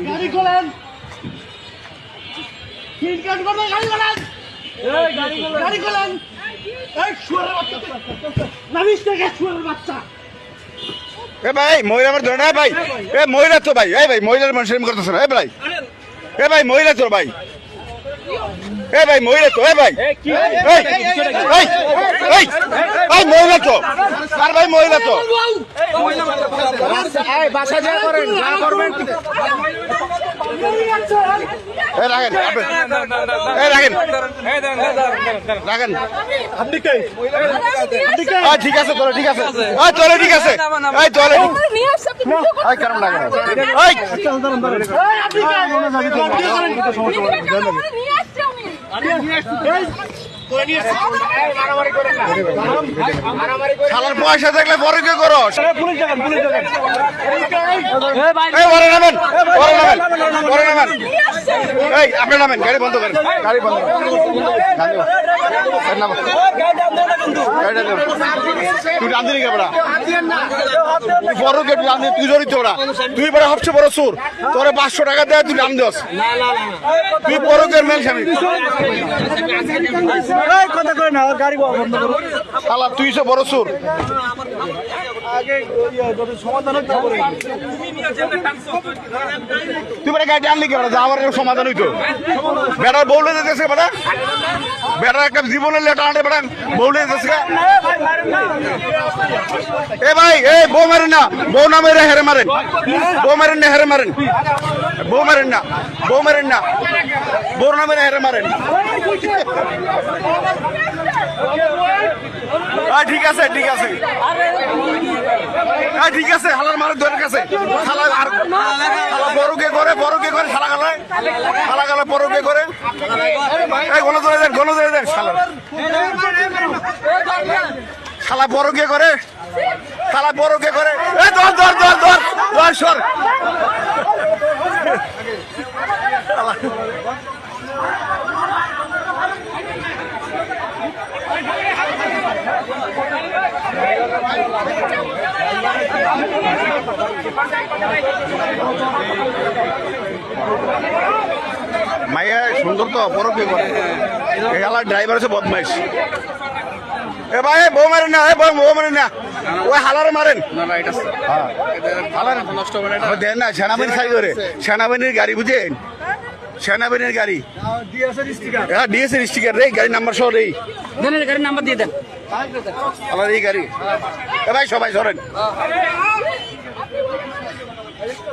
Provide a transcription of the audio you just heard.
গাড়ি খোলেন সিট কাট করবেন গাড়ি খোলেন গাড়ি খোলেন এই শুয়ারের বাচ্চা নামিস থেকে শুয়ারের বাচ্চা এ ভাই মহিলা আমার ধরে না ভাই এ মহিলা তো ভাই এই ভাই মহিলার মানুষ এরকম করতেছে না এ ভাই এ ভাই মহিলা তো ভাই এ ভাই মহিলা তো এ ভাই এই এই এই এই মহিলা তো। আর ভাই মহিলা তো। বাসা যা করেন যা করবেন। ঠিক আছে চলো ঠিক আছে। ঠিক আছে। করে নিয়ে মারামারি। শালার পয়সা দেখলে বড় কে করো পুলিশ ডাকেন, পুলিশ ডাকেন। এই নামেন ওরে নামেন ওরে নামেন এই আপনি নামেন গাড়ি বন্ধ করেন গাড়ি বন্ধ করেন গাড়ি বন্ধ। গাড়ি নামো। গাড়িটা নামো। তুই টান দিলি কে বড়া? সবচেয়ে বড় চোর তোরে পাঁচশো টাকা দেয় তুই নাম দোস তুই বড় কে মেল স্বামী কথা করেন না, গাড়ি বন্ধ। শালা, তুই সে বড় তারপরে। তুই বড় গাড়ি আনলি কে বড়া যা আমার একটা সমাধান হইতো। বেড়ার বউলে দিতেছে বেড়া বেড়ার একটা জীবনের লেটা আনে বেড়া বউলে দিতেছে এ ভাই, এ বউ মারেন না। বউ না মেরে হেরে মারেন। বউ মারেন না, হেরে মারেন। বউ মারেন না, বউ মারেন না। বউ না মেরে হেরে মারেন। ঠিক আছে ঠিক আছে। ঠিক আছে, হালার মারের দরের কাছে হালা আর হালা বড়কে করে বড়কে করে, শালা গালায় শালা গালা, বড়কে করে। এই গণ ধরে দেন গণ ধরে দেন, শালা। শালা বড়কে করে, শালা বড়কে করে। এ ধর ধর ধর ধর। ধর সর। মাইয়া সুন্দর তো করে। হালার ড্রাইভার আছে বদমাইশ। এ ভাই বউ মারেন না এ বউ বউ মারেন না। ওই হালার মারেন। হ্যাঁ। হালার নষ্ট হবে না দেন না সেনাবাহিনী সাই ধরে। সেনাবাহিনীর গাড়ি বুঝেন? সেনাবাহিনীর গাড়ি। হ্যাঁ ডিএসএর স্টিকার রে গাড়ি নাম্বার সহ রে। গাড়ির নাম্বার দিয়ে দেন। আমার এই গাড়ি। এ ভাই সবাই সরেন